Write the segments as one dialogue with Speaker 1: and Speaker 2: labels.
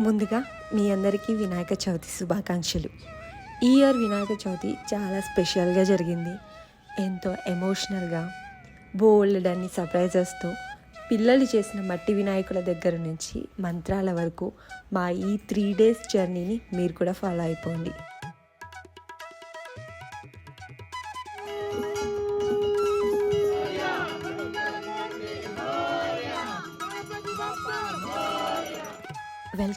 Speaker 1: ముందుగా మీ అందరికీ వినాయక చవితి శుభాకాంక్షలు. ఈ ఇయర్ వినాయక చవితి చాలా స్పెషల్గా జరిగింది. ఎంతో ఎమోషనల్గా బోల్డ్ అన్ని సర్ప్రైజెస్తో పిల్లలు చేసిన మట్టి వినాయకుల దగ్గర నుంచి మంత్రాల వరకు మా ఈ త్రీ డేస్ జర్నీని మీరు కూడా ఫాలో అయిపోండి.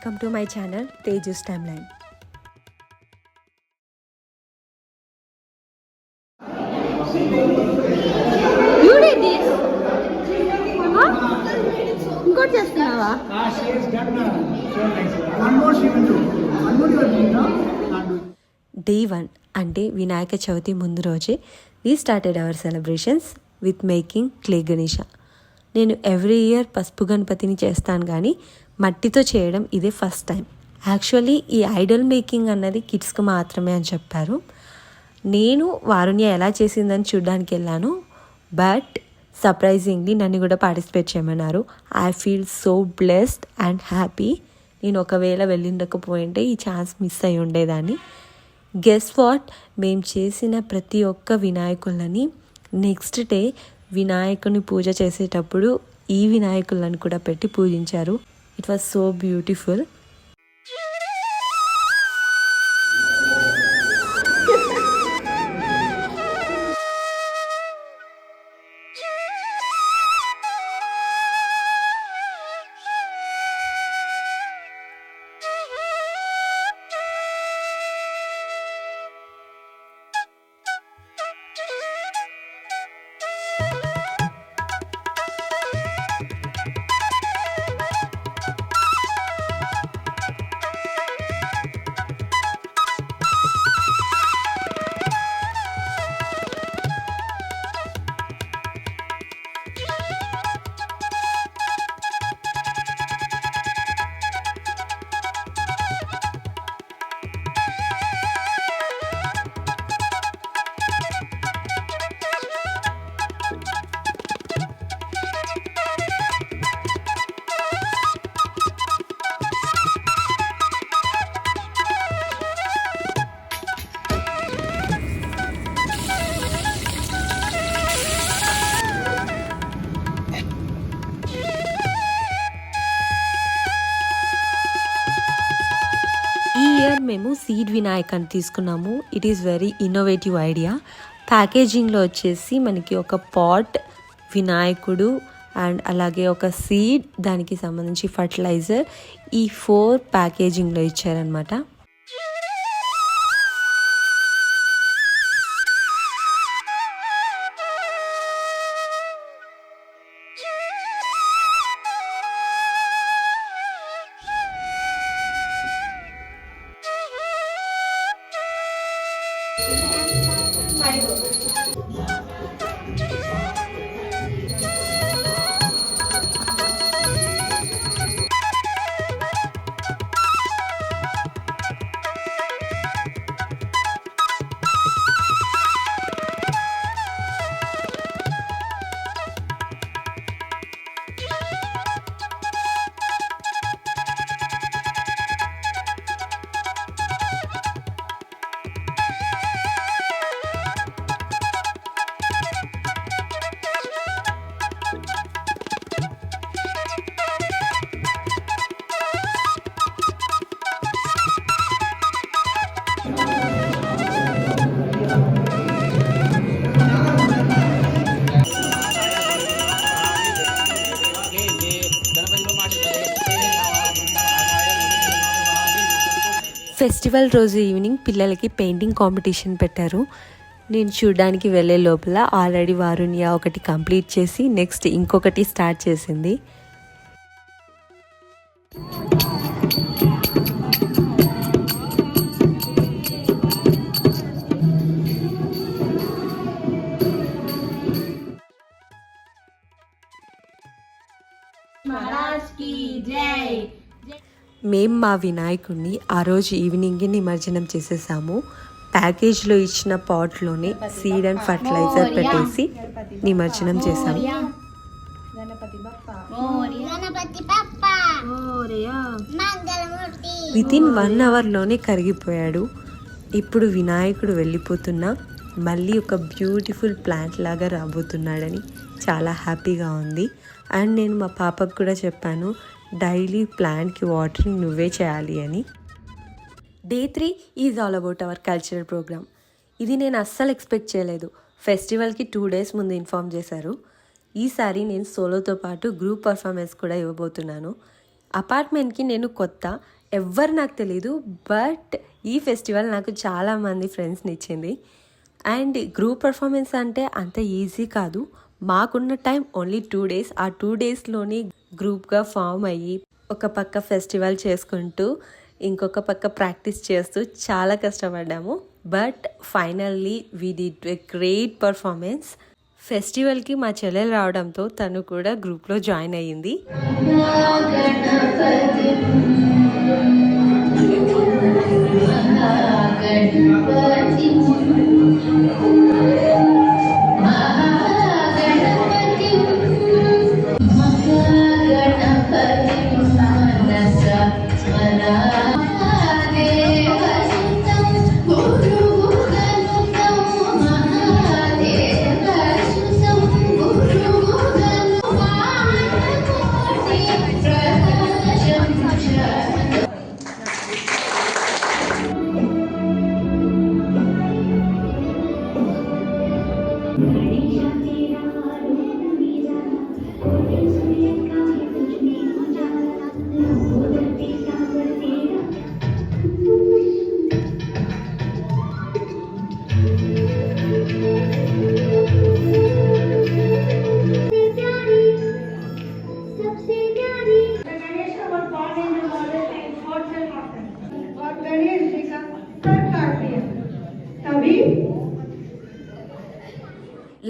Speaker 1: Welcome to my channel Tejas timeline?
Speaker 2: ఇంకోటి చేస్తున్నావా.
Speaker 1: డే వన్ అంటే వినాయక చవితి ముందు రోజే we started our celebrations with making clay Ganesha నేను ఎవ్రీ ఇయర్ పసుపు గణపతిని చేస్తాను కానీ మట్టితో చేయడం ఇదే ఫస్ట్ టైం యాక్చువల్లీ ఈ ఐడల్ మేకింగ్ అన్నది కిడ్స్కి మాత్రమే అని చెప్పారు. నేను వారుణ్య ఎలా చేసిందని చూడడానికి వెళ్ళాను. బట్ సర్ప్రైజింగ్లీ నన్ను కూడా పార్టిసిపేట్ చేయమన్నారు. I feel so blessed and happy నేను ఒకవేళ వెళ్ళిండకపోయింటే ఈ ఛాన్స్ మిస్ అయి ఉండేదాన్ని. గెస్ వాట్ మేము చేసిన ప్రతి ఒక్క వినాయకులని నెక్స్ట్ డే వినాయకుని పూజ చేసేటప్పుడు ఈ వినాయకులను కూడా పెట్టి పూజించారు. ఇట్ వాజ్ సో బ్యూటిఫుల్ మేము సీడ్ వినాయక్ అని తీసుకున్నాము. It is very innovative idea ప్యాకేజింగ్లో వచ్చేసి మనకి ఒక పాట్ వినాయకుడు అండ్ అలాగే ఒక సీడ్ దానికి సంబంధించి ఫర్టిలైజర్ ఈ ఫోర్ ప్యాకేజింగ్లో ఇచ్చారనమాట Mày? ఫెస్టివల్ రోజు ఈవినింగ్ పిల్లలకి పెయింటింగ్ కాంపిటీషన్ పెట్టారు. నేను చూడడానికి వెళ్ళే లోపల ఆల్రెడీ వారుణ్య ఒకటి కంప్లీట్ చేసి నెక్స్ట్ ఇంకొకటి స్టార్ట్ చేసింది. మేం మా వినాయకుడిని ఆ రోజు ఈవినింగ్ నిమజ్జనం చేసేసాము. ప్యాకేజ్లో ఇచ్చిన పాట్లోనే సీడ్ అండ్ ఫర్టిలైజర్ పెట్టేసి నిమజ్జనం చేసాము.
Speaker 2: ఓరియా
Speaker 1: విత్ ఇన్ వన్ అవర్లోనే కరిగిపోయాడు. ఇప్పుడు వినాయకుడు వెళ్ళిపోతున్నా మళ్ళీ ఒక బ్యూటిఫుల్ ప్లాంట్ లాగా రాబోతున్నాడని చాలా హ్యాపీగా ఉంది. అండ్ నేను మా పాపకు కూడా చెప్పాను డైలీ ప్లాంట్కి వాటరింగ్ నువ్వే చేయాలి అని. Day three is all about our cultural programme. ఇది నేను అస్సలు ఎక్స్పెక్ట్ చేయలేదు. ఫెస్టివల్కి టూ డేస్ ముందు ఇన్ఫామ్ చేశారు. ఈసారి నేను సోలోతో పాటు గ్రూప్ పర్ఫార్మెన్స్ కూడా ఇవ్వబోతున్నాను. అపార్ట్మెంట్కి నేను కొత్త ఎవ్వరు నాకు తెలీదు బట్ ఈ ఫెస్టివల్ నాకు చాలామంది ఫ్రెండ్స్ని ఇచ్చింది. అండ్ గ్రూప్ పర్ఫార్మెన్స్ అంటే అంత ఈజీ కాదు. మాకున్న టైం ఓన్లీ టూ డేస్. ఆ టూ డేస్లోని గ్రూప్గా ఫామ్ అయ్యి ఒక పక్క ఫెస్టివల్ చేసుకుంటూ ఇంకొక పక్క ప్రాక్టీస్ చేస్తూ చాలా కష్టపడ్డాము. But finally we did a great performance. ఫెస్టివల్కి మా చెల్లెలు రావడంతో తను కూడా గ్రూప్లో జాయిన్ అయ్యింది.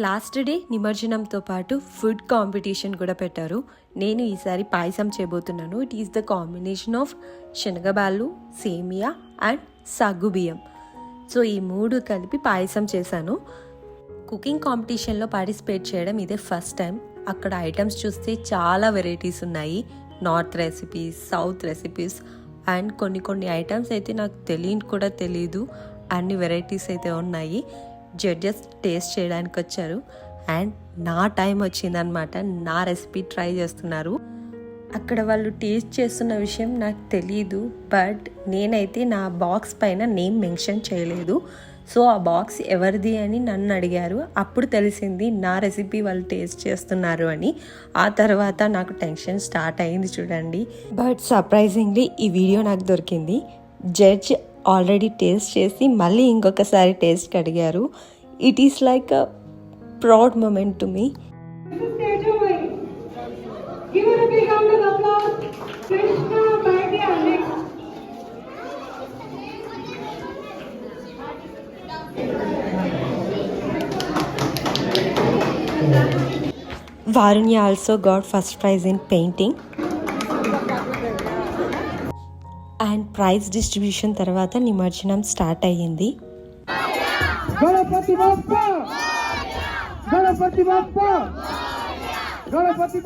Speaker 1: లాస్ట్ డే నిమజ్జనంతో పాటు ఫుడ్ కాంపిటీషన్ కూడా పెట్టారు. నేను ఈసారి పాయసం చేయబోతున్నాను. It is the combination of శనగబాళ్ళు సేమియా అండ్ సగ్గు బియ్యం. సో ఈ మూడు కలిపి పాయసం చేశాను. కుకింగ్ కాంపిటీషన్లో పార్టిసిపేట్ చేయడం ఇదే ఫస్ట్ టైం అక్కడ ఐటమ్స్ చూస్తే చాలా వెరైటీస్ ఉన్నాయి. North recipes south recipes and కొన్ని కొన్ని ఐటమ్స్ అయితే నాకు తెలియని కూడా తెలీదు. అన్ని వెరైటీస్ అయితే ఉన్నాయి. జడ్జెస్ టేస్ట్ చేయడానికి వచ్చారు. అండ్ నా టైం వచ్చిందనమాట. నా రెసిపీ ట్రై చేస్తున్నారు. అక్కడ వాళ్ళు టేస్ట్ చేస్తున్న విషయం నాకు తెలియదు బట్ నేనైతే నా బాక్స్ పైన నేమ్ మెన్షన్ చేయలేదు. సో ఆ బాక్స్ ఎవరిది అని నన్ను అడిగారు. అప్పుడు తెలిసింది నా రెసిపీ వాళ్ళు టేస్ట్ చేస్తున్నారు అని. ఆ తర్వాత నాకు టెన్షన్ స్టార్ట్ అయింది చూడండి. బట్ సర్ప్రైజింగ్లీ ఈ వీడియో నాకు దొరికింది. జడ్జ్ ఆల్రెడీ టేస్ట్ చేసి మళ్ళీ ఇంకొకసారి టేస్ట్ అడిగారు it is like a proud moment to me Varunya also got first prize in painting prize distribution తర్వాత నిమజ్జనం స్టార్ట్ అయ్యింది.
Speaker 3: గణపతి గణపతి గణపతి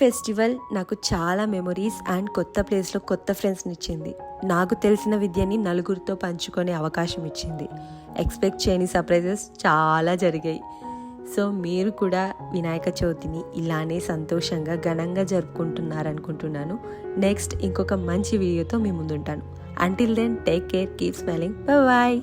Speaker 1: ఫెస్టివల్ నాకు చాలా మెమొరీస్ అండ్ కొత్త ప్లేస్లో కొత్త ఫ్రెండ్స్ని ఇచ్చింది నాకు తెలిసిన విద్యని నలుగురితో పంచుకునే అవకాశం ఇచ్చింది ఎక్స్పెక్ట్ చేయని సర్ప్రైజెస్ చాలా జరిగాయి. సో మీరు కూడా వినాయక చవితిని ఇలానే సంతోషంగా ఘనంగా జరుపుకుంటున్నారనుకుంటున్నాను. నెక్స్ట్ ఇంకొక మంచి వీడియోతో మీ ముందుంటాను. Until then take care keep smiling bye